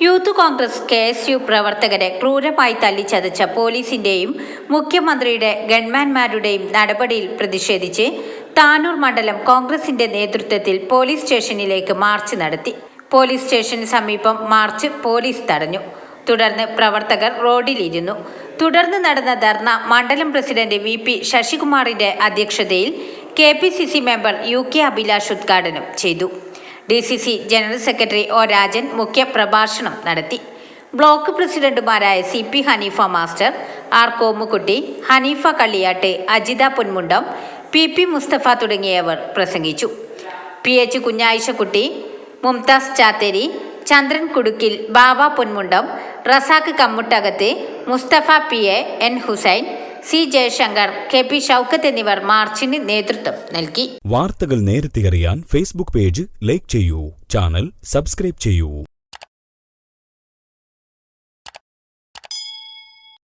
Youth Congress K S U പ്രവർത്തകരെ ക്രൂരമായി തല്ലിച്ചതച്ച പോലീസിന്റെയും മുഖ്യമന്ത്രിയുടെ ഗൺമാൻമാരുടെയും നടപടിയിൽ പ്രതിഷേധിച്ച് താനൂർ മണ്ഡലം കോൺഗ്രസിന്റെ നേതൃത്വത്തിൽ പോലീസ് സ്റ്റേഷനിലേക്ക് മാർച്ച് നടത്തി. പോലീസ് സ്റ്റേഷന് സമീപം മാർച്ച് പോലീസ് തടഞ്ഞു. തുടർന്ന് പ്രവർത്തകർ റോഡിലിരുന്നു. തുടർന്ന് നടന്ന ധർണ മണ്ഡലം പ്രസിഡന്റ് വി പി ശശികുമാറിന്റെ അധ്യക്ഷതയിൽ K P C C member U K Abhilash ഉദ്ഘാടനം ചെയ്തു. D C C general secretary O Rajan മുഖ്യ പ്രഭാഷണം നടത്തി. ബ്ലോക്ക് പ്രസിഡന്റുമാരായ C P Hanifa master R Komukutty Hanifa Kalliyatt Ajitha Ponmundam P P Mustafa തുടങ്ങിയവർ പ്രസംഗിച്ചു. P H Kunhayishakutty Mumtaz Chatheri Chandran Kudukkil Baba Ponmundam Razak Kammuttakath Mustafa P A N Hussain C Jayashankar K P Shoukath എന്നിവർ മാർച്ചിന് നേതൃത്വം നൽകി. വാർത്തകൾ നേരത്തെ അറിയാൻ Facebook page like ചെയ്യൂ ചാനൽ സബ്സ്ക്രൈബ് ചെയ്യൂ.